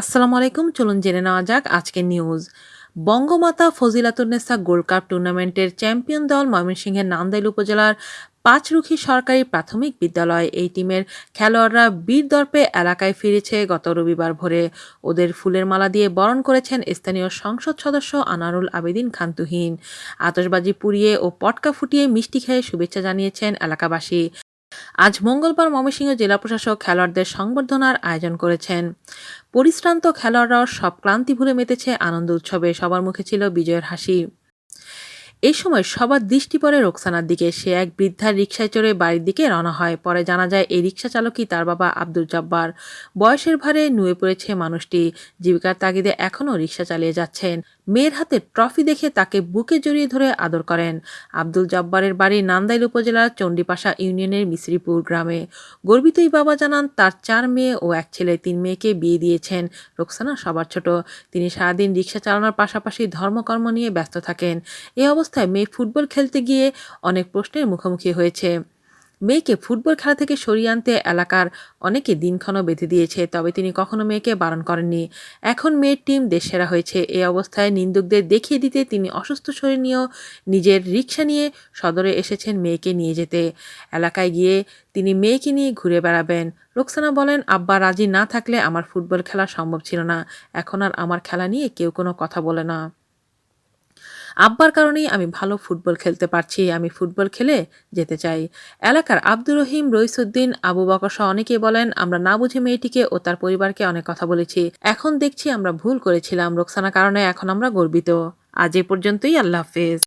আসসালামু আলাইকুম, চলুন জেনে নেওয়া যাক আজকের news Bangamata Fazilatunnesa gold cup টুর্নামেন্টের চ্যাম্পিয়ন দল ময়মনসিংহের নান্দাইল উপজেলার পাঁচরুখি সরকারি প্রাথমিক বিদ্যালয়। এই টিমের খেলোয়াড়রা বীর দর্পে এলাকায় ফিরেছে গত রবিবার ভোরে। ওদের ফুলের মালা দিয়ে বরণ করেছেন স্থানীয় সংসদ সদস্য আনারুল আবেদিন খান্তুহীন আতশবাজি পুড়িয়ে ও পটকা ফুটিয়ে মিষ্টি খেয়ে শুভেচ্ছা জানিয়েছেন এলাকাবাসী। আজ মঙ্গলবার ময়মনসিংহ জেলা প্রশাসক খেলোয়াড়দের সংবর্ধনার আয়োজন করেছেন। পরিশ্রান্ত খেলোয়াড়রাও সব ক্লান্তি ভুলে মেতেছে আনন্দ উৎসবে। সবার মুখে ছিল বিজয়ের হাসি। এই সময় সবার দৃষ্টি পড়ে রোকসানার দিকে। সে এক বৃদ্ধার রিকশায় চড়ে বাড়ির দিকে রওনা হয়। পরে জানা যায়, এই রিকশা চালকই তার বাবা আব্দুল জব্বার। বয়সের ভারে নুয়ে পড়েছে মানুষটি। জীবিকার তাগিদে এখনও রিকশা চালিয়ে যাচ্ছেন। মেয়ের হাতে ট্রফি দেখে তাকে বুকে জড়িয়ে ধরে আদর করেন। আব্দুল জব্বারের বাড়ি নান্দাইল উপজেলার চণ্ডীপাশা ইউনিয়নের মিশ্রিপুর গ্রামে। গর্বিত এই বাবা জানান, তার চার মেয়ে ও এক ছেলে তিন মেয়েকে বিয়ে দিয়েছেন। রোকসানা সবার ছোট। তিনি সারাদিন রিক্সা চালানোর পাশাপাশি ধর্মকর্ম নিয়ে ব্যস্ত থাকেন। এ অবস্থায় মেয়ে ফুটবল খেলতে গিয়ে অনেক প্রশ্নের মুখোমুখি হয়েছে। মেয়েকে ফুটবল খেলা থেকে সরিয়ে আনতে এলাকার অনেকে দিনক্ষণও বেঁধে দিয়েছে, তবে তিনি কখনো মেয়েকে বারণ করেননি। এখন মেয়ের টিম দেশসেরা হয়েছে। এই অবস্থায় নিন্দুকদের দেখিয়ে দিতে তিনি অসুস্থ শরীর নিয়েও নিজের রিক্সা নিয়ে সদরে এসেছেন মেয়েকে নিয়ে যেতে। এলাকায় গিয়ে তিনি মেয়েকে নিয়ে ঘুরে বেড়াবেন। রোকসানা বলেন, আব্বা রাজি না থাকলে আমার ফুটবল খেলা সম্ভব ছিল না। এখন আর আমার খেলা নিয়ে কেউ কোনো কথা বলে না। আব্বার কারণেই আমি ভালো ফুটবল খেলতে পারছি, আমি ফুটবল খেলে যেতে চাই। এলাকার আব্দুর রহিম, রইসুদ্দিন, আবু বকর সহ অনেকেই বলেন, আমরা না বুঝে মেয়েটিকে ও তার পরিবারকে অনেক কথা বলেছি। এখন দেখছি আমরা ভুল করেছিলাম রোকসানা কারণে এখন আমরা গর্বিত। আজ এ পর্যন্তই, আল্লাহ হাফেজ।